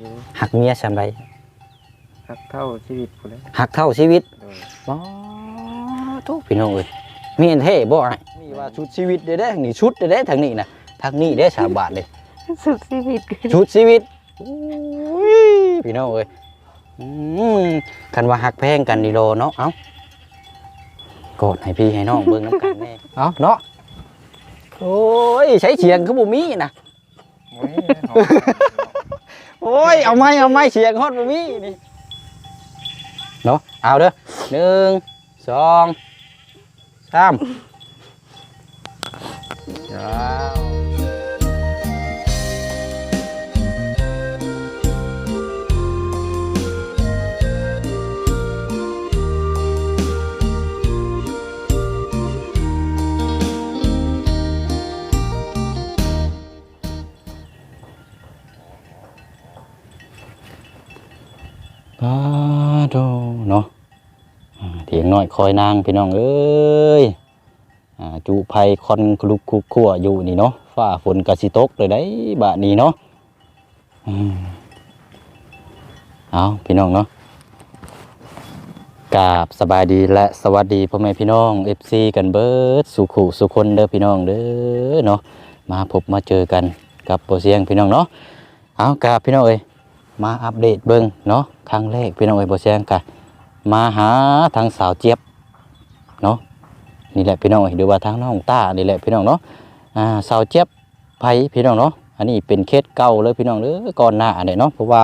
อยู่หักเมียซำใดหักเท่าชีวิตพุ่นแหล้วหักเท่าชีวิตโดยอ๋อทุกพี่น้องเอ้ยมีอันเท่บ่อ้ายมีว่าชุดชีวิตเด้อเด้อนี่ชุดเด้อเด้อทางนี้น่ะทางนี้เด้อสามบาทเด้สุดชีวิตชุดชีวิตอุ้ยพี่น้องเอ้ยอืมคันว่าหักแพงกันดีโลเนาะเอ้ากดให้พี่ให้น้องเบิ่งน้ำกันแน่เอ้าเนาะโอ้ยใช้เสียงคือบ่มีนะ โอ้ยหอม โอ้ย เอาไม้เอาไม้เสียงฮอดบ่มีนี่เนาะเอาเด้อหนึ่งสองสามว้าว น้อยคอยนางพี่น้องเอ้ยอ่าจุไผคอนคลุกคุกขั่วอยู่นี่เนาะฟ้าฝนกระสิตกเลยได้บะนี้เนาะอืมเอาพี่น้องเนาะกาบสบายดีและสวัสดีพ่อแม่พี่น้อง FC กันเบิร์ดสุขุสุคนเด้อพี่น้องเด้อเนาะมาพบมาเจอกันกับโปรเสียงพี่น้องเนาะเอากาบพี่น้องเอ้ยมาอัปเดตเบิ่งเนาะครั้งแรกพี่น้องเอ้ยบ่แซงกะ มาหาทางสาวเจี๊ยบเนาะนี่แหละพี่น้องเอ้ยหรือว่าทางน้องต้านี่แหละพี่น้องเนาะอ่าสาวเจี๊ยบไผพี่น้องเนาะอันนี้เป็นเคสเก่าเลยพี่น้องเด้อก่อนหน้าเนี่ยเนาะเพราะว่า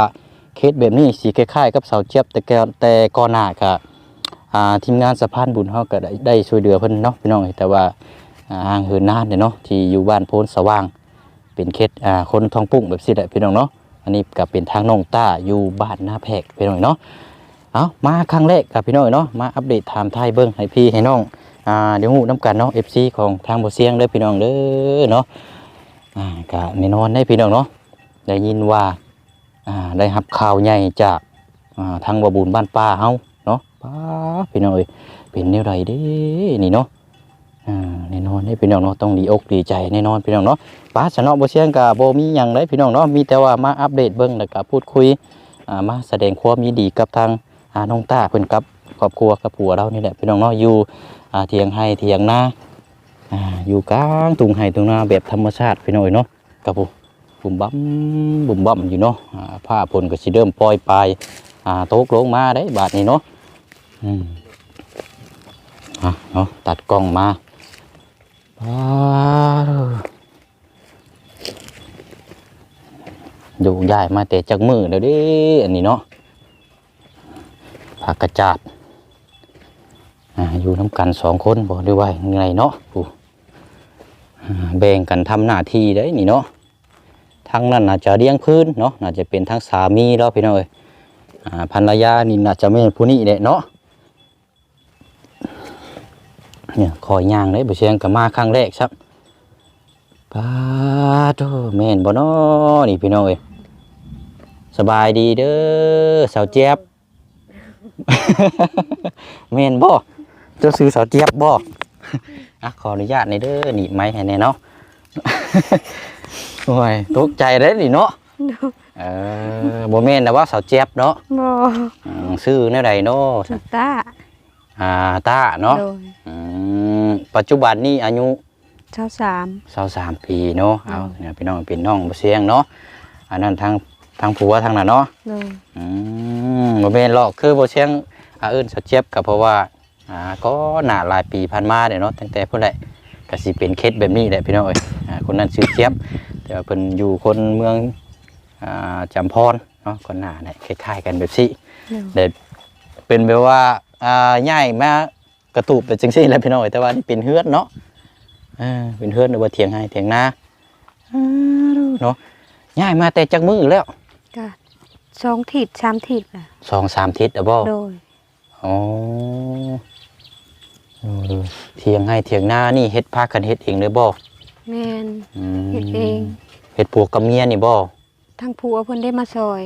เคสแบบนี้สีคล้ายๆกับสาวเจี๊ยบแต่แกแต่ก่อนหน้าก็อ่าทีมงานสะพานบุญเฮาก็ได้ได้ช่วยเหลือเพิ่นเนาะพี่น้องเอ้แต่ว่าอ่าห่างเหินนานเนี่ยเนาะที่อยู่บ้านโพนสว่าง เป็นเคสอ่าคนท้องปุ้งแบบสิแหละพี่น้องเนาะอันนี้ก็เป็นทางน้องต้าอยู่บ้านหน้าแพกพี่น้อยเนาะ เอามาครั้งแรกกับพี่น้อยเนาะมาอัปเดตไทม์ไทยเบิ้งให้พี่ให้น้องอ่าเดี๋ยวหูน้ำกันเนาะ FC ของทางบ่เสียงเด้อพี่น้องเด้อเนาะอ่าก็แน่นอนได้พี่น้องเนาะได้ยินว่าอ่าได้รับข่าวใหญ่จากอ่าทางบ่บุญบ้านป้าเฮาเนาะป้าพี่น้องเอ้ยเป็นแนวใดเด้นี่เนาะอ่าแน่นอนได้พี่น้องเนาะต้องดีอกดีใจแน่นอนพี่น้องเนาะป้าสนอบ่เชียงกับบ่มีหยังเลยพี่น้องเนาะมีแต่ว่ามาอัปเดตเบิ่งแล้วก็พูดคุยอ่ามาแสดงความยินดีกับทาง น้องตาเพิ่นกับครอบครัวกับผัวเรานี่แหละพี่น้องเนาะอยู่เถียงให้เถียงนาอ่าอยู่กลางทุ่งไร่ทุ่งนาแบบธรรมชาติพี่น้อยเนาะกับผูบุ่มบั่มบุ่มบั่มอยู่เนาะผ้าผลก็สิเริ่มปล่อยปลายอ่าตกลงมาได้บาดนี้เนาะอืมอะเนาะตัดกล้องมาว้าอยู่ย้ายมาแต่จากมือเดี๋ยวดิอันนี้เนาะ ผักกระจาดอ่าอยู่น้ำกันสองคนบอกด้วยว่าไงเนาะผู้แบ่งกันทำหน้าที่ได้นี่เนาะทั้งนั้นน่าจะเลี้ยงพื้นเนาะน่าจะเป็นทั้งสามีแล้วพี่น้องเอ้ยอ่าภรรยานี่น่าจะไม่เป็นผู้นี้แหละเนาะเนี่ยคอยย่างเลยบุเชียงกับมาครั้งแรกครับป้าโตแม่นบ่น้อนี่พี่น้องเอ้ยสบายดีเด้อสาวเจี๊ยบ แม่นบ่เจ้าซื้อสาวเจี๊ยบบ่อะขออนุญาตในอยเด้อหนีบไม้ให้แน่เนาะโอ้ยตกใจเด้อนี่เนาะเออบ่แม่นนะว่าสาวเจี๊ยบเนาะบ่อืมซื้อแนวใดเนาะสุดตาอ่าตาเนาะโดยอืมปัจจุบันนี้อายุเช้าสามสาวสามปีเนาะเอาอืมเนี่ยพี่น้องเป็นน้องบ่เสียงเนาะอันนั้นทาง ทางผัวทางนั้นเนาะโดยอืมบ่แม่นหรอกคือบ่เสียงอาเอิ้นสาวเจ็บก็เพราะว่าอ่าก็หน้าหลายปีผ่านมาเด้เนาะตั้งแต่พุ่นแหละก็สิเป็นเคสแบบนี้แหละพี่น้องเอ้ยอ่าคนนั้นชื่อเจี๊ยบแต่ว่าเพิ่นอยู่คนเมืองอ่าจำพรเนาะคนหน้าเนี่ยคล้ายๆกันแบบนี้โดยเด็เป็นแบบว่าอ่าย้ายมากระตูบไปจังซี่แหล้วพี่น้องเอ้ยแต่ว่านี่เป็นเฮือนเนาะเออเป็นเฮือนหรือว่าเถียงให้เถียงนาอ่าเนาะย้ายมาแต่จักมือแล้ว ก็สองถิดสามถิดล่ะสองสามทิศอะบ่โดย อ๋อเออเถียงให้เถียงนานี่เฮ็ดพากันเฮ็ดเองเลยบ่แม่นอืมเฮ็ดเอง เฮ็ดผัวกับเมียนี่บ่ทั้งผัวเพิ่นได้มาซอย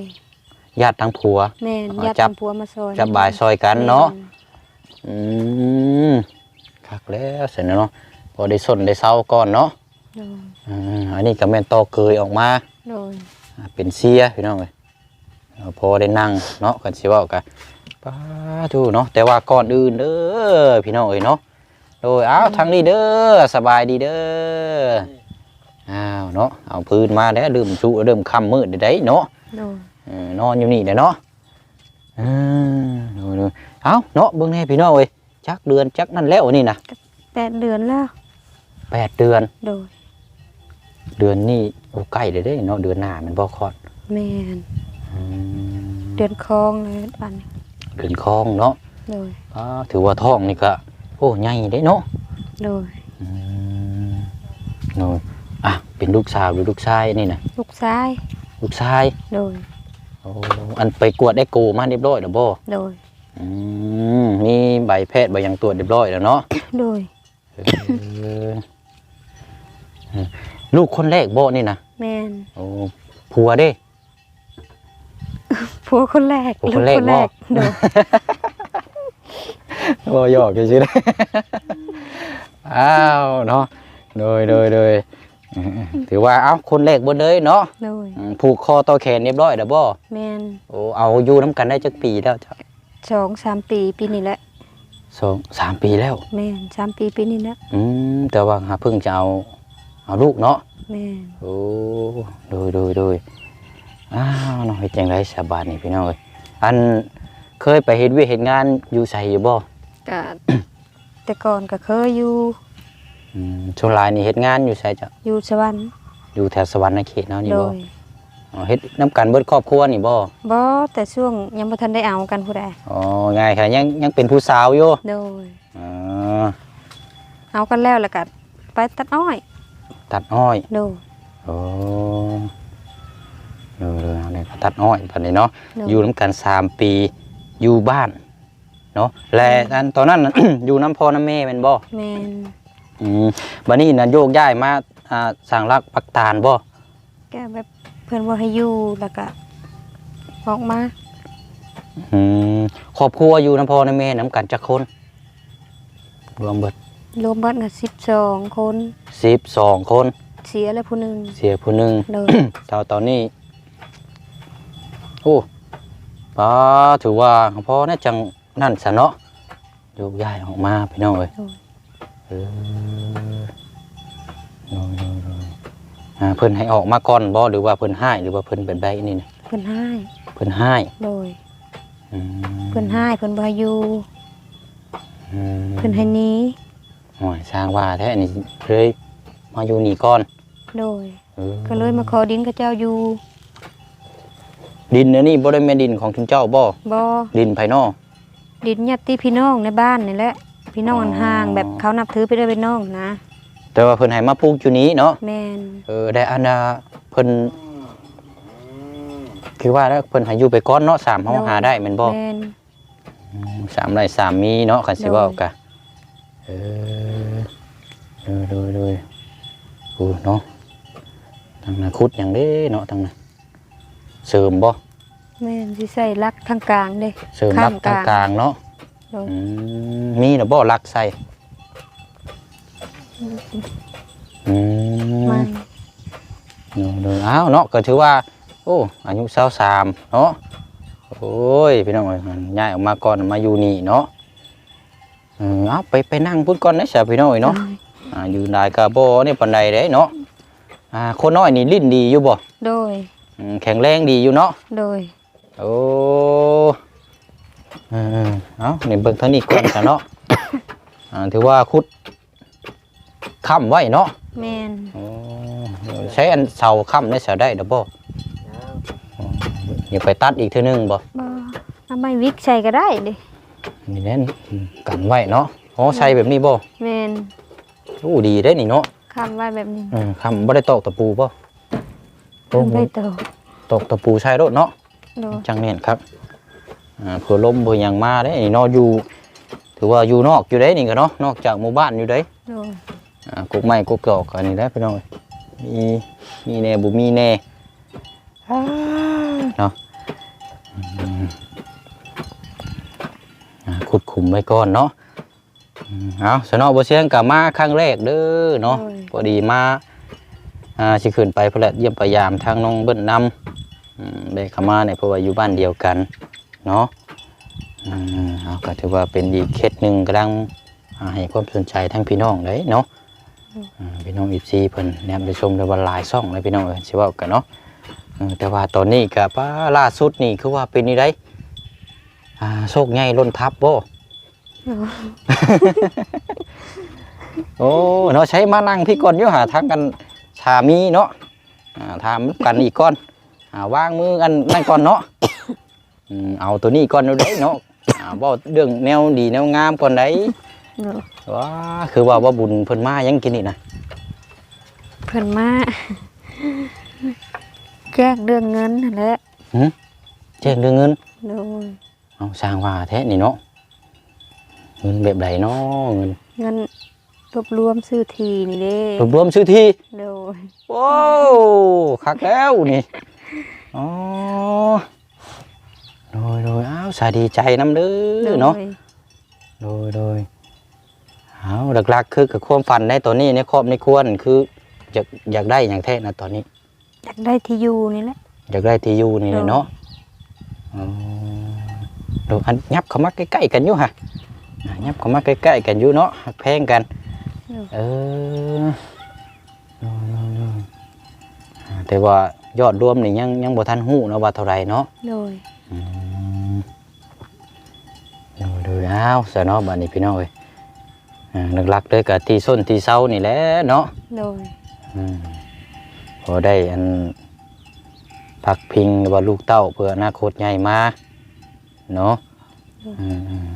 ญาติทั้งผัว แม่นอ๋อญาติจับ ทางผัวมาซอยจับบายซอยกันเนาะ แม่อืมคักแล้วเสร็จแล้วเนาะพอได้สนได้เศร้าก่อนเนาะโดยอ่าอันนี้ก็แม่นตอเกยออกมา โดยอ่า เป็นเสียพี่น้องเลยเอาพอได้นั่งเนาะกันสิเว้ากันป้าทูเนาะแต่ว่าก่อนอื่นเด้อพี่น้องเอ้ยเนาะโดยอ้าวทางนี้เด้อสบายดีเด้ออ้าวเนาะเอาพื้นมาแล้วดื่มชุเริ่มค่ำมืดได้เนาะโดยเออนอนอยู่นี่เด้อเนาะเออดูดูเอาเนาะเบิ่งแน่พี่น้องเอ้ยจักเดือนจักนั่นแล้วนี่นะแปดเดือนแล้วแปดเดือนโดย เดือนนี้โอ้ใกล้เลยเด้เนาะเดือนหน้ามันบ่คลอดแม่นอืมเดือนคลองเลยอันนี้เดือนคลองเนาะโดยอ่าถือว่าท้องนี่ก็โอ้ใหญ่เด้เนาะโดยอืมโน่นอะเป็นลูกสาวหรือลูกชายนี่นะลูกชายลูกชายโดยโอ้อันไปกวดได้โกมาเรียบร้อยแล้วบ่โดยอืมมีใบแพทย์ใบหยังตรวจเรียบร้อยแล้วเนาะ โดย เออเออ ลูกคนแรกบ่นี่นะแม่นโอ้ผัวเด้ผัวคนแรกผัวคนแรกลูบ่โดยบ่หยอกซื่อๆเด้อ้าวเนาะโดยโดยโดยเออถือว่าเอ้าคนแรกบนเลยเนาะโดยอืมผูกคอต่อแขนเรียบร้อยแล้วบ่แม่นโอ้เอาอยู่น้ำกันได้จักปีแล้วจ้ะสองสามปีปีนี้แหละสองสามปีแล้ว แม่นสามปีปีนี้แหละอืมแต่ว่าหาเพิ่งจะเอา เอาลูกเนาะแม่นโอ้โดยโดยโดยอ้าวเนาะเฮ็ดจังไดสบายนี่พี่น้องเอ้ยอันเคยไปเฮ็ดเวียกเฮ็ดงานอยู่ไสอยู่บ่ก็แต่ก่อนก็เคยอยู่อืมช่วงหลายนี่เฮ็ดงานอยู่ไสจ้ะอยู่สวรรค์อยู่แถวสวรรค์เขตเนาะนี่โดบ่ยอ๋อเฮ็ดนํกันเบิดครอบครัวนี่บ่บ่แต่ช่วงยังบ่ทันได้เอากันผู้ใดอ๋อง่ายค่ะยังยังเป็นผู้สาวอยู่โดย อ๋อเอากันแล้วแล้วก็ไปตัดอ้อย ตัดอ้อยโดย โอ้เออเอาเนี่ยก็ตัดอ้อยตอนนี้เนาะโดอยู่น้ำกันสามปีอยู่บ้านเนาะและอันตอนนั้นน่ะ อยู่น้ำพ่อน้ำแม่เป็นบ่แม่นอืมบัดนี้นะโยกย้ายมาอ่าสั่งรักปักตาลบ่แกแบบเพิ่นบ่ให้อยู่แล้วก็ออกมาอืมครอบครัวอยู่น้ำพ่อน้ำแม่น้ำกันจักคนรวมเบิด รวมเบิดก็12คนสิบสองคน เสียแล้วผู้หนึงเสียผู้หนึ่งโดย เท่าตอนนี้โอ้ป้าถือว่าพ่อน่าจังนั่นซะเนาะโยกย้ายออกมาพี่น้องเอ้ยโดยเออโดยโดยโดยอ่าเพิ่นให้ออกมาก่อนบ่หรือว่าเพิ่นให้หรือว่าเพิ่นเป็นใบนี่นะเพิ่นให้เพิ่นให้โดยอืมเพิ่นให้เพิ่นบ่ให้อยู่อืมเพิ่นให้หนี้ โอ้ยสร้างว่าแท้นี่เลยมาอยู่นี่ก่อนโดย เออก็เลยมาขอดินกับเจ้าอยู่ดินอันนี้บ่ได้แม่นดินของคุณเจ้าบ่บ่ดินภายนอก ดินญาติพี่น้องในบ้านนี่แหละพี่น้องอ๋อห่างๆแบบเขานับถือไปด้วยเป็นน้องนะ แต่ว่าเพิ่นให้มาปลูกอยู่นี้เนาะแม่นเออได้อันน่ะเพิ่นคือว่าแล้วเพิ่นให้อยู่ไปก่อนเนาะสามห้องหาได้แม่นบ่แม่นอืมสามไร่สามมีเนาะคันสิโดยเว้ากะ เออเออโดยโดยโอ้เนาะทางนาคุดอย่างเด้เนาะทางนั้นเสริมบ่แม่นสิใส่ลักทางกลางเด้เสริมรับทางกลางเนาะโดยอืมมีน่ะบ่ลักใส่อืม มันโดยโดยอ้าวเนาะก็ถือว่าโอ้อายุ23เนาะโอ้ยพี่น้องเอ้ยมันย้ายออกมาก่อนมาอยู่นี่เนาะ เออเอาไปไปนั่งพูดก่อนนะเสียพี่น้องเอ้ยเนาะอ่าอยู่ได้ก็บ่นี่ปานใดเด้เนาะอ่าคนน้อยนี่ลิ้นดีอยู่บ่โดยอืมแข็งแรงดีอยู่เนาะโดยโอ้เออเอานี่เบิ่งทางนี้ก่อนกันเนาะอ่าถือว่าคุดค้ำไว้เนาะแม่นโอ้ใช้อันเสาค้ำได้เสาได้ดอกบ่อ๋ออย่าไปตัดอีกเทื่อนึงบ่บ่เอาไม้วิกใส่ก็ได้เด้ นี่แน่นกันไว้เนาะอ๋อใช้แบบนี้บ่แม่นโอ้ดีได้นี่เนาะค้ำไว้แบบนี้อืมค้ำบ่ได้ตอกตะปูบ่โอ้ทำได้โตตอกตะปูใช้รถเนาะโดยจังเน่นครับอ่าเผื่อลมเผื่อหยังมาได้นี่เนออยู่ ถือว่าอยู่นอกอยู่ได้นี่ก็เนาะนอกจากหมู่บ้านอยู่ได้โดยอ่ากุกไม้กุกกอกอันนี้ได้พี่น้องเอ้ยมีมีแน่บุมีแน่ อ้าเนาะอืมอ่า ขุดขุมไว้ก่อนเนาะอืมเอาสนอบ่เสียงกลับมาครั้งแรกเด้อเนาะพอดีมาอ่าสิขึ้นไปเพนแหละเยี่ยมพยายามทางน้องเบิ้นนำอืมได้เข้ามาเนี่ยเพราะว่าอยู่บ้านเดียวกันเนาะอืมเอาก็ถือว่าเป็นอีกเคสหนึ่งกำลังอ่าให้ความสนใจทั้งพี่น้องเลยเนาะอืมพี่น้องอีซีเพิ่นแนมไปชมในวันหลายซ่องเลยพี่น้องเอ้ยสิเว่ากันเนาะอืมแต่ว่าตอนนี้กับป้าล่าสุดนี่คือว่าเป็นนี่ได้ อ่าโชคใหญ่ล้นทับบ่โอ้เนาะใช้มานั่งพี่ก่อนอยู่หาทางกันสามีเนาะอ่าถามกันอีกก่อนอ่าวางมือกันนั่นก่อนเนาะอืมเอาตัวนี้ก่อนเอาได้เนาะอ่าบ่เรื่องแนวดีแนวงามก่อนได้โดยว้าคือว่าว่าบุญเพิ่นมายังกินนี่นะเพิ่นมาแจ้งเรื่องเงินนั่นแหละแจ้งเรื่องเงินโดย เอาสร้างว่าแท้นี่เนาะเงินแบบใดเนาะเงินเงินรวบรวมซื้อทีนี่เด้รวบรวมซื้อที่โดยโอ้คักแล้วนี่อ๋อโดยโดยอ้าวสาดีใจน้ำเด้อเนาะโดยโดยเอาหลักๆคือกับความฝันในตัวนี้ในครอบในครัวนั่นคืออยากอยากได้อย่างแท้นะตอนนี้ อยากได้ที่อยู่นี่แหละอยากได้ที่อยู่นี่เลยเนาะอ๋อ เดูอันยับเข้ามาใกล้ๆกันอยู่ฮะอ่ายับเข้ามาใกล้ๆกันอยู่เนาะหักแพงกันเออโดยโดยโดยอ่าแต่ว่ายอดรวมนี่ยังยังบ่ทันหู้เนาะว่าเท่าไหรเนาะโดยอืมดูดูอ้าวสนอบันนี้พี่น้องเอ้ยอ่าหลักๆเลยกับตีส้นตีเสานี่แหละเนาะโดยอืมพอได้อันพักพิงหรือว่าลูกเต้าเพื่ออนาคตใหญ่มา เนาะอืมอืม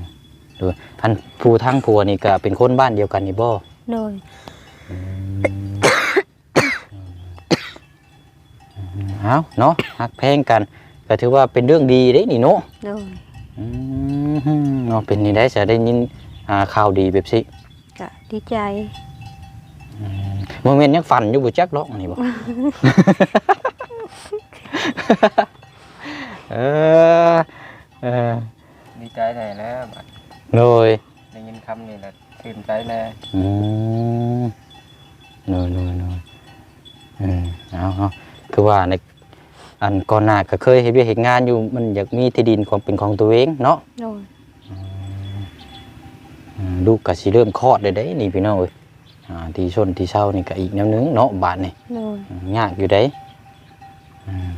ดูอันผู้ทั้งผัวนี่ก็เป็นคนบ้านเดียวกันนี่บ่ โดยเอาเนาะหักแพงกัน ก็ถือว่าเป็นเรื่องดีเด้นี่เนาะโดยอืมเนาะเป็นนี่ได้จะได้ยินอ่าข่าวดีแบบสิก็ดีใจโมเมนต์ยังฝันอยู่บ่จักหรอกนี่บ่ เออเออ ดีใจไหนแล้วบัด โดย ได้ยินคำนี้แหละตื่นใจแล้ว อืมโดยโดยโดยอืมเอาเอาคือว่าในอั นก่อนหน้าก็เคยเฮ็ดเวียกเฮ็ดงานอยู่มันอยากมีที่ดินของเป็นของตัวเองเนาะโดยอืมลูกก็สิเริ่มคลอดได้เด้นี่พี่น้องเอ้ยอ่าที่ชนที่เช้านี่ก็อีกแนวหนึงเนาะบาดนี่ โดยยากอยู่ได้อืม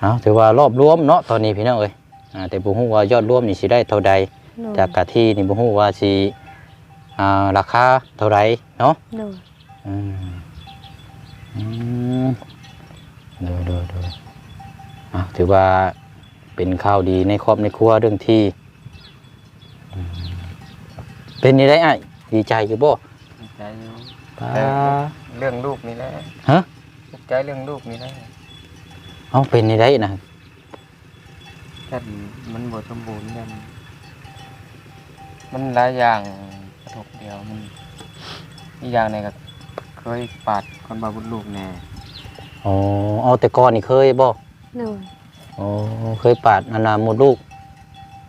เอาถือว่ารอบรวมเนาะตอนนี้พี่น้องเอ้ยอ่าแต่บ่ฮู้ว่ายอดรวมนี่สิได้เท่าใด โดยจากกะที่นี่บ่ฮู้ว่าสิอ่าราคาเท่าใดเนาะโดยอืมอืมดูดูดูอะ ถือว่าเป็นข่าวดีในครอบในครัวเรื่องที่อืมเป็นนี่ได้อ้ายดีใจอยู่บ่ดีใจอยู่ป้าเรื่องลูกนี่แหละฮะตกใจเรื่องลูกนี่แหละเอาเป็นนี่ได้นะแต่มันบทสมบูรณ์กันมันหลายอย่างกระทบเดียวมันอีกอย่างหนึงก็เคยปาดคนบาบุญลูกแน่อ๋อเอาแต่ก่อนนี่เคยบ่โดย อ๋อเคยปาดนานาหมดลูก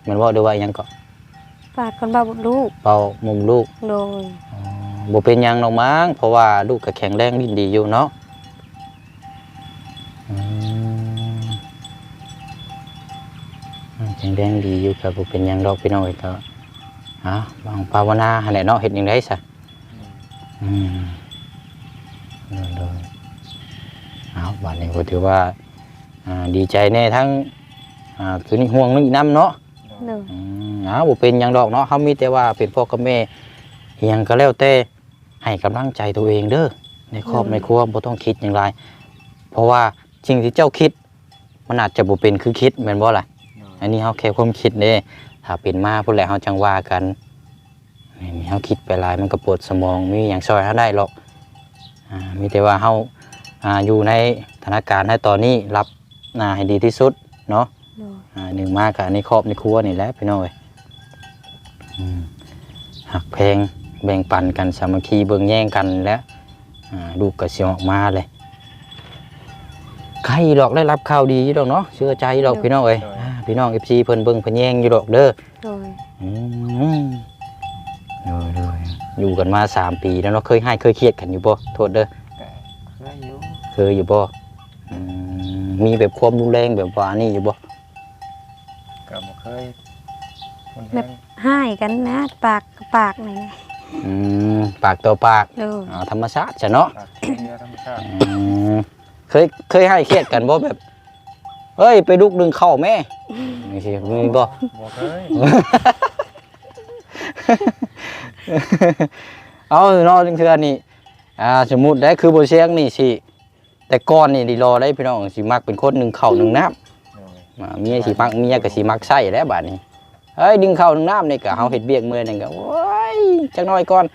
แมันว่าด้วยว่าอิหยังก็ฝากคนบ้าบุญลูกเป่ามุมลูกโดยอ๋อบ่เป็นหยังหรอกมั้งเพราะว่าลูกก็แข็งแรงดิ้นดีอยู่เนาะอืมอืมแข็งแรงดีอยู่ก็บ่เป็นหยังดอกพี่น้อยก็ฮะบางภาวนาหั่นแหละเนาะเฮ็ดจังได๋ซะอืมโดยๆเอาบัดนี้ก็ถือว่า อ่าดีใจแน่ทั้งอ่าคือนี่ห่วงนึกน้ำเนาะ โดย อืมอ้าวบ่เป็นหยังดอกเนาะเขามีแต่ว่าเป็นพ่อกับแม่อิหยังก็แล้วแต่ให้กำลังใจตัวเองเด้อในครอบในครัวบ่ต้องคิดอย่างไร เพราะว่าสิ่งที่เจ้าคิด มันอาจจะบ่เป็นคือคิดแม่นบ่ล่ะ อันนี้เฮาแค่ความคิดเด้ถ้าเป็นมาพุ่นแหละเฮาจังว่ากันนี่เฮาคิดไปหลายมันก็ปวดสมองมีหยังช่วยเฮาได้หรอกอ่ามีแต่ว่าเฮาอ่าอยู่ในสถานการณ์ในตอนนี้รับ หน้าให้ดีที่สุดเนาะโดยอ่าหนึ่งมากกับในครอบในครัวนี่แหละพี่น้อยอืมหักเพลงแบ่งปันกันสามัคคีเบิ่งแย่งกันแล้วอ่าลูกก็เสียออกมาเลยใครหรอกได้รับข่าวดีอยู่ดอกเนาะเชื่อใจดอกพี่น้องเอ้ยอ่าพี่น้องเอฟซีเพิ่นเบิ่งเพิ่นแย่งอยู่ดอกเด้อโดยอืมเด้อเด้ออยู่กันมาสามปีแล้วเนาะเคยให้เคยเครียดกันอยู่บ่โทษเด้อก็เคยอยู่เคยอยู่บ่อื มมีแบบความรุนแรงแบบว่านี่อยู่บ่ก็บ่เคยคนแบแห้บ งให้กันนะปากกับปากนี่แหละอืมปากต่อปากโดยอ๋อธรรมชาติจ้ะเนาะปากเนื้อธรรมชาติอืมเคยเคยให้เครียดกันบ่แบบเฮ้ยไปลุกดึงเข้าแม่นี่สิมีบ่ บ่เคยเอาเนาะจังเทื่อนี่อ่าสมมุติได้คือบ่เสียงนี่สิ แต่ก่อนนี่ดีรอได้พี่น้องสิมักเป็นคนหนึ่งเข้าวหนึ่งน้ำโดยอ่าเมียสิมักเมียก็สิมักใส่แล้วบัดนี้เฮ้ยดึงเข้าวหนึ่งน้ำนี่ก็เฮาเฮ็ดเบียกมื้อนั่นก็โอ้ยจักหน่อยก่อน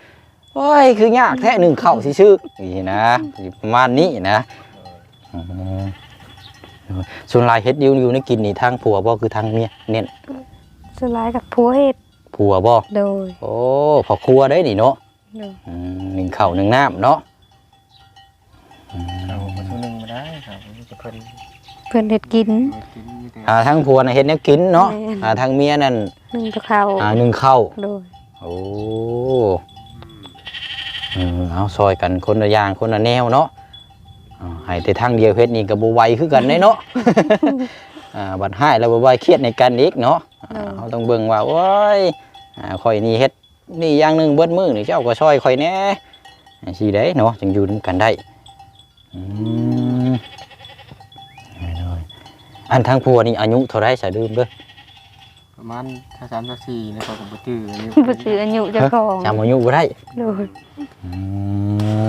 โอ้ยคือยากแท้หนึ่งเข้าวสิชื่อนี่นะสิประมาณนี้นะอืมส่วนหลายเฮ็ดอยู่อยู่ในกินนี่ทางผัวบ่คือทางเมียเน้นสลายกับผัวเฮ็ดผัวบ่โดยโอ้พอครัวได้นี่เนาะโดยอืมหนึ่งข้าวหนึ่งน้ำเนาะ ได้ครับมันจะเพิ่นเพิ่นเฮ็ดกินเฮ็ดกินมีแต่อ่าทั้งผัวน่ะเฮ็ดแนวกินเนาะแม่นอ่าทั้งเมียนั่นนึ่งกับข้าวอ่าหนึ่งข้าวโดยโอ้เออเอาซอยกันคนละอย่างคนละแนวเนาะอ่าให้แต่ทางเดียวเฮ็ดนี่ก็บ่ไหวคือกันเด้เนาะ อ่าบัดให้แล้วบ่ไหวเครียดในกันอีกเนาะอ่าเฮาต้องเบิ่งว่าโอ้ยอ่าข่อยนี่เฮ็ดนี่อย่างหนึงเบิดมื้อนี่เจ้าก็ซอยข่อยแหน่สิได้เนาะจึงอยู่นํกันได้อืมเอาเลย อันทางผัวนี่อายุเท่าไรสะดืมเด้อประมาณถ้าสามถ้าสี่เนี่ยก็บ่จื้ออันนี้บ่ซื้ออายุเจ้าของจำอายุบ่ได้โดยอื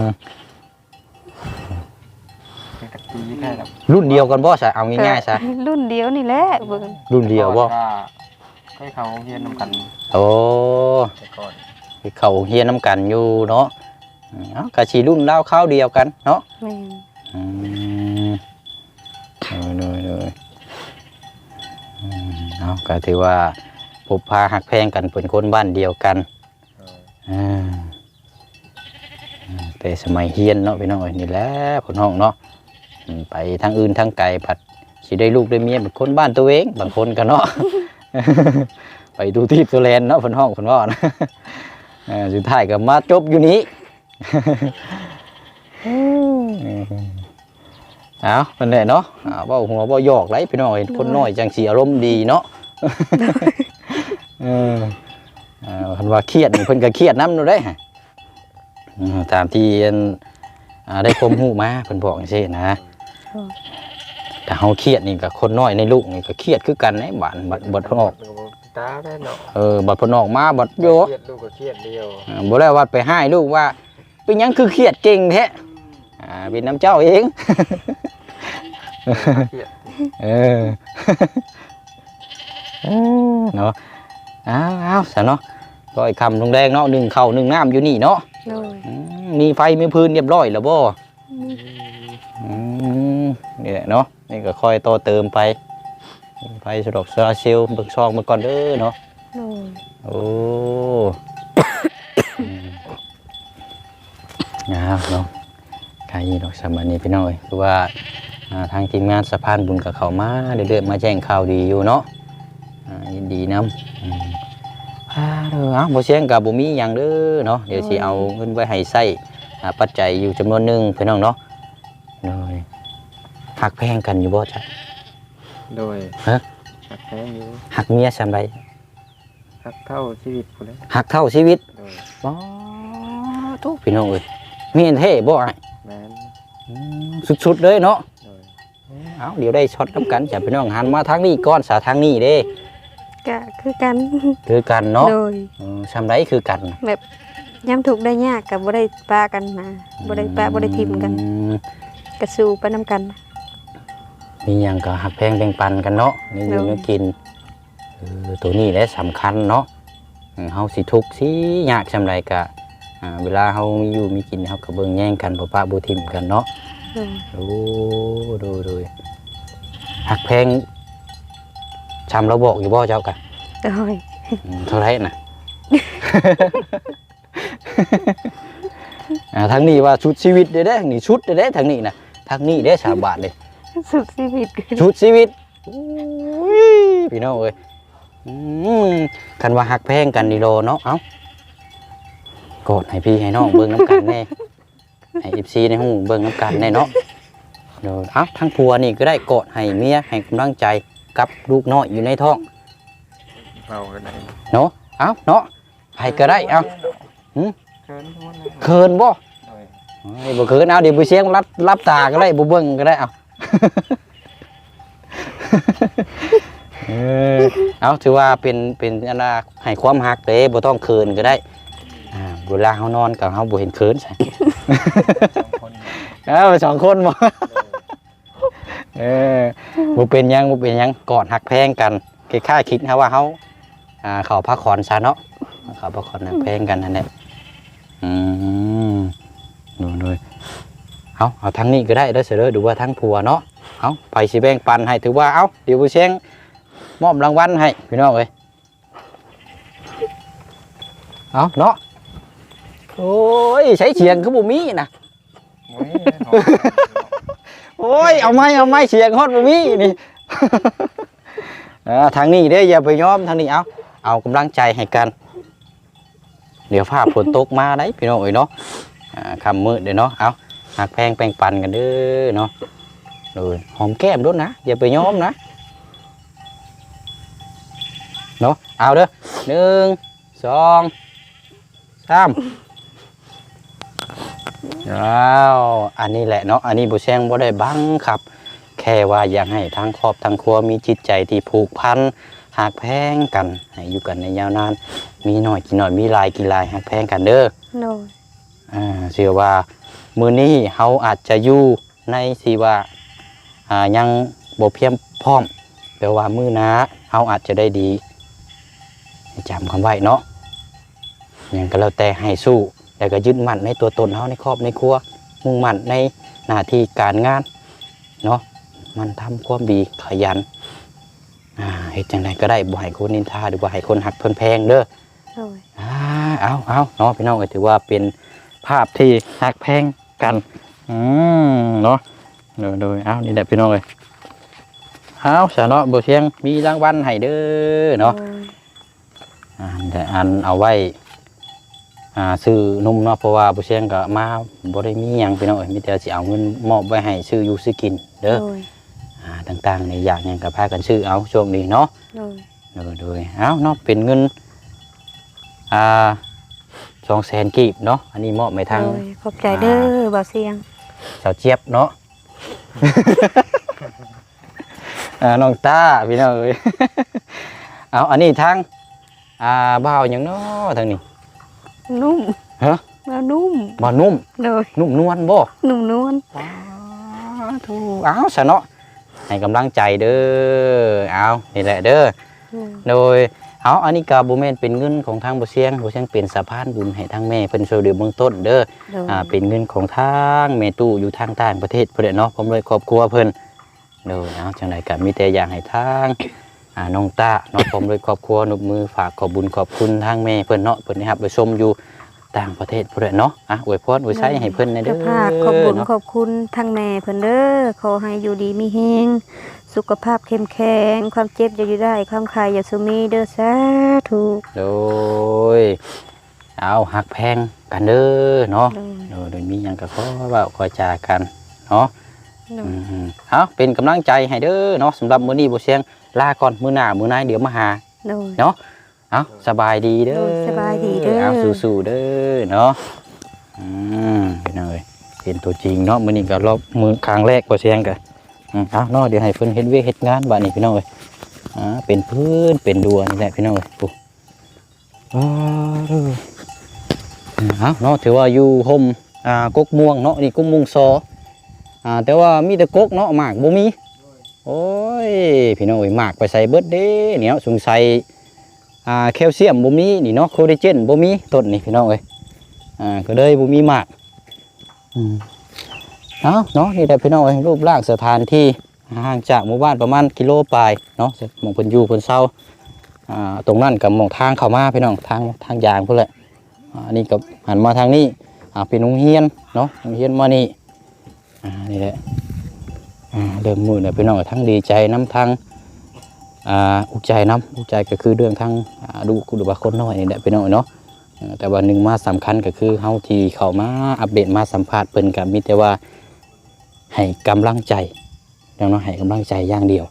มเป็นตะกี้แค่แบบรุ่นเดียวกันบ่ซะเอาง่ายๆซะรุ่นเดียวนี่แหละเบิ่งรุ่นเดียวบ่ให้เขาเฮียนนํกันโอ้แต่ก่อนเขาเฮียนน้ำกันอยู่เนาะเอ้ากะชีรุ่นเล่าวข้าวเดียวกันเนาะแม่น อืมเนยเนยอืม เอาก็ถือว่าพบพาหักแพงกันเป็นคนบ้านเดียวกันเอออ่าอืมแต่สมัยเฮียนเนาะพี่น้องเอ้ยนี่แหละผลห้องเนาะอืมไปทางอื่นทางไกลผัดสิได้ลูกได้เมียเป็นคนบ้านตัวเองบางคนกันเนาะไปดูที่ตัวแลนเนาะผลห้องผลว่านะเออสุดท้ายก็มาจบอยู่นี้เอาเป็นไงเนาะอ่าเว่าหัวเว่าหยอกไรพี่น้องเห็นคนน้อยจังสีอารมณ์ดีเนาะ เอออ่าคันว่าเครียดนี่เพิ่นก็เครียดน้ำนูนได้ฮะอืมตามที่อันอ่าได้ความรู้มาเพิ่นบอกจังซี่นะแต่เฮาเครียดนี่กับคนน้อยในลูกนี่ก็เครียดคือกันในบ้านบัดบัดเพิ่นออกตาได้เนาะเออบัดเพิ่นออกมาบัดโยเครียดลูกก็เครียดเดียวอ่าบ่ได้ว่าไปให้ลูกว่าเป็นหยังคือเครียดเก่งแท้อ่าเป็นน้ำเจ้าเองเครียดเออ เออเนาะอ้าวอ้าวสะเนาะร้อยคำลงแดงเนาะหนึ่งเข่าหนึ่งน้ำอยู่นี่เนาะโดยอืมมีไฟมีพื้นเรียบร้อยแล้วบ่อืมนี่แหละเนาะนี่ก็ค่อยต่อเติมไปมีไฟสะดอกโซลาร์เซลล์เบิกซองมาก่อนเด้อเนาะโดยโอ้ อืมนะครับเนาะใครดอกสามวันนี้พี่น้อยคือว่าอ่าทางทีมงานสะพานบุญกับเขามาเรื่อยๆมาแจ้งข่าวดีอยู่เนาะอ่า ยินดีน้ำอืมอ่าเด้อเอาบ่เสียงกับบ่มีหยังเด้อเนาะเดี๋ยวสิเอาเงินไว้ให้ใช้อ่าปัจจัยอยู่จำนวนหนึงพี่น้องเนาะเลยหักแพงกันอยู่บ่จ๊ะ โดยฮะ หักแพงอยู่หักเมียซำใดหักเท่าชีวิตพุ่นแหล้วหักเท่าชีวิตโดยบ่ทุกพี่น้องเอ้ยมีอันเท่บ่อ้ายแม่นอืมสุดๆเลยเนาะ โดยเอาเดี๋ยวได้ช็อตน้ำกันจะพี่น้องหันมาทางนี้ก้อนสาทางนี้เด้ ก็คือกัน คือกันเนาะโดยเออซำไรคือกัน แบบยามถูกข์ได้ยากก็บ่ได้ปากันนะบ่ได้ปะบ่ได้ทิมกันอืมก็สู้ไปนํกัน มีหยังก็หักแพงแบ่งปันกันเนาะนี่อยู่เนาะนี่กินเออตัวนี้แหละสำคัญเนาะเออเฮาสิทุกข์สิยากซำไรก็อ่าเวลาเฮามีอยู่มีกินเฮาก็เบิ่งแย่งกันบ่ปะบ่ทิมกันเนาะโดยโอ้ดูดูหักแพง ชำเราบอกอยู่บ่เจ้ากะโดยอืมเท่าไหรนะอ่าทางนี้ว่าชุดชีวิตเด้เด้นี่ชุดเด้เด้ทางนี้นะทางนี้เด้สามบาทเลย สุดชีวิตคือชุดชีวิตอุ้ยพี่น้องเอ้ยอืมคันว่าหักแพงกันดีโลเนาะเอ้ากดให้พี่ให้น้องเบิ่งน้ำกันแน่ให้เอฟซีในห้องเบิ่งน้ำกันแน่เนาะเดี๋ยวเอ้าทั้งผัวนี่ก็ได้กอดให้เมียให้กำลังใจ กับลูกน้อยอยู่ในท้องเราก็ได้เนาะเอ้าเนาะให้ก็ได้เอ้าหืมเคินทั้งหมดเลยเคินบ่โดยเอ้ยบ่เคินเอาเดี๋ยวบ่เสียงรับรับตาก็ได้บ่เบิ่งก็ได้เอาเออเอาถือว่าเป็นเป็นอันน่ะให้ความฮักเด้บ่ต้องเคินก็ได้อ่าเวลาเฮานอนก็เฮาบ่เห็นเคินใช่สองคนเอ้าสองคนบ่ เออบ่เป็นหยังบ่เป็นหยังกอดหักแพงกันคล้ายๆคิดนะว่าเฮาอ่าเขาพักผ่อนซะเนาะเขาพักผ่อนหักแพงกันนั่นแหละอืมดูดูเอาเอาทางนี้ก็ได้เด้อเสือเด้อดูว่าทางผัวเนาะเอาไปสิแบ่งปันให้ถือว่าเอาเดี๋ยวผู้เชียงมอบรางวัลให้พี่น้องเอ้ยเอาเนาะโอ้ยใช้เสียงคือบ่มีนะ โอ้ย โอ้ยเอาไม้เอาไม้เสียงฮอดบ่มีนี่อ่าทางนี้เด้ออย่าไปยอมทางนี้เอาเอากำลังใจให้กัน เดี๋ยวฟ้าฝนตกมาได้พี่น้องเอ้ยเนาะอ่าคำมืดเด้อเนาะเอาหักแพงแปลงปันกันเด้อเนาะเลยหอมแก้มด้วยนะอย่าไปยอมนะเนาะเอาเด้อหนึ่งสองสาม อ้าวอันนี้แหละเนาะอันนี้บุแซงบ่ได้บังครับ แค่ว่าอยากให้ทั้งครอบทั้งครัวมีจิตใจที่ผูกพันหากแพงกันให้อยู่กันในยาวนาน มีน้อยกินน้อยมีหลายกินหลายหากแพงกันเด้อโดยอ่าเชื่อว่ามือนี้เฮาอาจจะอยู่ในสีว่าอ่ายังบ่เพียงพร้อมแปลว่ามือหนาเฮาอาจจะได้ดีให้จำคำไว้เนาะหยังก็แล้วแต่ให้สู้ แล้วก็ยึดมั่นในตัวตนเฮาในครอบในครัวมุ่งมั่นในหน้าที่การงานเนาะมันทำความดีขยันอ่าเฮ็ดจังไดก็ได้บ่ให้คนนินทาหรือว่าให้คนหักเพิ่นแพงเด้อโดยอ่าเอาเอาเนาะพี่น้องก็ถือว่าเป็นภาพที่หักแพงกันอืมเนาะโดยโดยเอานี่แหละพี่น้องเลยเอาสาเนาะบ่เชียงมีรางวัลให้เด้อเนาะโดยอ่าแต่อันเอาไว้ อ่าซื้อนุ่มเนาะเพราะว่าบ่เชียงก็มาบ่ได้มีหยังพี่น้องเอ้ยมีแต่สิเอาเงินมอบไว้ให้ซื้ออยู่ซื้อกินเด้อโดยอ่าต่างๆในอยากหยังก็พากันซื้อเอาช่วงนี้เนาะโดยโดยโดยเอาเนาะเป็นเงินอ่าสองแสนกีบเนาะอันนี้มอบไปทาง โดยขอบใจเด้อบ่าวเสียง สาวเจี๊ยบเนาะ อ่าน้องต้าพี่น้องเอ้ย เอาอันนี้ทาง อ่าบ่าวหยังเนาะทางนี้ นุ่มฮะบ่าวนุ่มบ่าวนุ่มโดยนุ่มนวลบ่นุ่มนวลถูเอาซะเนาะให้กำลังใจเด้อเอานี่แหละเด้อโดยโดยเอาอันนี้ก็บ่แม่นเป็นเงินของทางบ่เสียงบ่เสียงเป็นสะพานบุญให้ทางแม่เพิ่นช่วยเหลือเบื้องต้นเด้อโดยอ่าเป็นเงินของทางแม่ตู้อยู่ทางต่างประเทศเพิ่นแหละเนาะผมเลยครอบครัวเพิ่นโดยเอาจังไดก็มีแต่อยากให้ทางอ่า น้องตาเนาะผมเลยครอบครัวนบมือฝากขอบบุญขอบคุณทางแม่เพิ่นเนาะเพิ่นนะครับไปชมอยู่ต่างประเทศเพิ่นแหละเนาะอะอวยพรอวยใช้ให้เพิ่นในเด้เจ้าอภาพขอบคุญเนาะขอบคุณทั้งแม่เพิ่นเด้อขอให้อยู่ดีมีแฮงสุขภาพเข้มแข็งความเจ็บอย่าอยู่ได้ความคายอย่าสุมีเด้อสาธุโดยเอาหักแพงกันเด้อเนาะโดยโดยโดยมีหยังก็ขอเว้าขอจากันเนาะโดยอืมๆเอาเป็นกำลังใจให้เด้อเนาะสำหรับมื้อนี้บ่เสียง ลาก่อนมื้อหน้ามื้อไหนเดี๋ยวมาหาโดย เนาะเอาสบายดีเด้อโดยสบายดีเด้อ เอาสู้ๆเด้อเนาะอืมพี่น้องเอ้ยเห็นตัวจริงเนาะมื้อนี้ก็รอบมือครั้งแรกบ่เสียงกันอืมเอาเนาะเดี๋ยวให้เพิ่นเฮ็ดเวยกเฮ็ดงานบัดนี้พี่น้องเอ้ยอ่าเป็นพื้นเป็นดัวนี่แหละพี่น้องเอ้ยปุ๊อ้าวเด้ออืมเอาเนาะถือว่าอยู่ห่มอ่ากกม่วงเนาะนี่กกม่วงซออ่าแต่ว่ามีแต่กกเนาะหมากบ่มี โอ้ย พี่น้องเอ้ยหมากไปใส่เบิดเด้เนี่ยสงสัยอ่าแคลเซียมบ่มีนี่เนาะโคลลเจนบ่มีต้นนี่พี่น้องเอ้ยอ่าก็เลยบ่มีหมากอืมเอาเนาะนี่แหละพี่น้องเอ้ยรูปร่างสถานที่ห่างจากหมู่บ้านประมาณกิโลปลายเนาะหมองเพิ่นอยู่เพิ่นเซาอ่าตรงนั้นกับหมองทางเข้ามาพี่น้องทางทางยางพุ่นแหละอ่าอันนี้ก็หันมาทางนี้อ่าเป็นโรงเรียนเนาะโรงเรียนมานี่อ่านี่แหละ เริ่มมือเนี่ยพี่น้องทั้งดีใจน้ำทั้งอุกใจน้ำอุกใจก็คือเรื่องทั้งดูกุฎบาคนน้อยนี่แหละพี่น้องเนาะแต่ว่าหนึ่งมาสำคัญก็คือเฮาที่เข้ามาอัปเดตมาสัมภาษณ์เพิ่นกับมีแต่ว่าให้กำลังใจน้องๆให้กำลังใจอย่างเดียว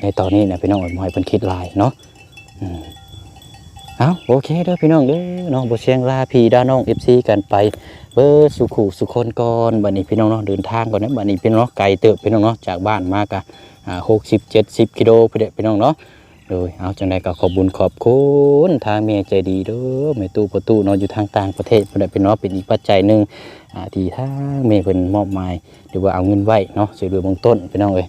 ในตอนนี้นะพี่น้องบ่ให้เพิ่นคิดลายเนาะ เอาโอเคเด้อพี่น้องเด้อเนาะบ่เสียงลาพี่ด้าน้อง FC กันไปเบิดสุขุสุคนก่อนบัดนี้พี่น้องเนาะเดินทางก่อนนะบัดนี้พี่น้องไกลเติบพี่น้องเนาะจากบ้านมากะอ่า60 70กิโลพี่เด้อพี่น้องเนาะโดยเอาจังไดก็ขอบบุญขอบคุณทางเมียใจดีเด้อแม่ตู้ประตูเนาะอยู่ทางต่างประเทศพี่เด้อพี่น้องเป็นอีกปัจจัยหนึงอ่าที่ทางเมย์เพิ่นมอบหมายหรือว่าเอาเงินไว้เนาะช่วยเหลือเบื้องต้นพี่น้องเอ้ย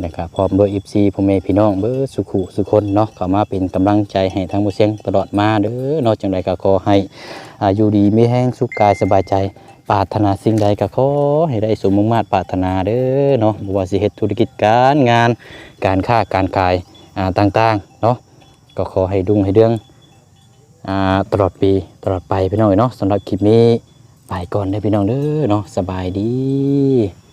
แล้วก็พร้อมด้วยอีซีพ่อแม่พี่น้องเบิดสุขุสุคนเนาะเข้ามาเป็นกำลังใจให้ทั้งผู้เสียงตลอดมาเด้อนาะจังใดก็ขอให้อายู่ดีไม่แห้งสุขกายสบายใจปรารถนาสิ่งใดก็ขอให้ได้สมมุ่งมาตรปรารถนาเด้อเนาะบ่ว่าสิเฮ็ดธุรกิจการงานการค้าการขายอ่าต่างๆเนาะก็ขอให้ดุงให้เรื่องอ่าตลอดปีตลอดไปพี่น้องเอ้ยเนาะสำหรับคลิปนี้ไปก่อนเด้อพี่น้องเด้อเนาะสบายดี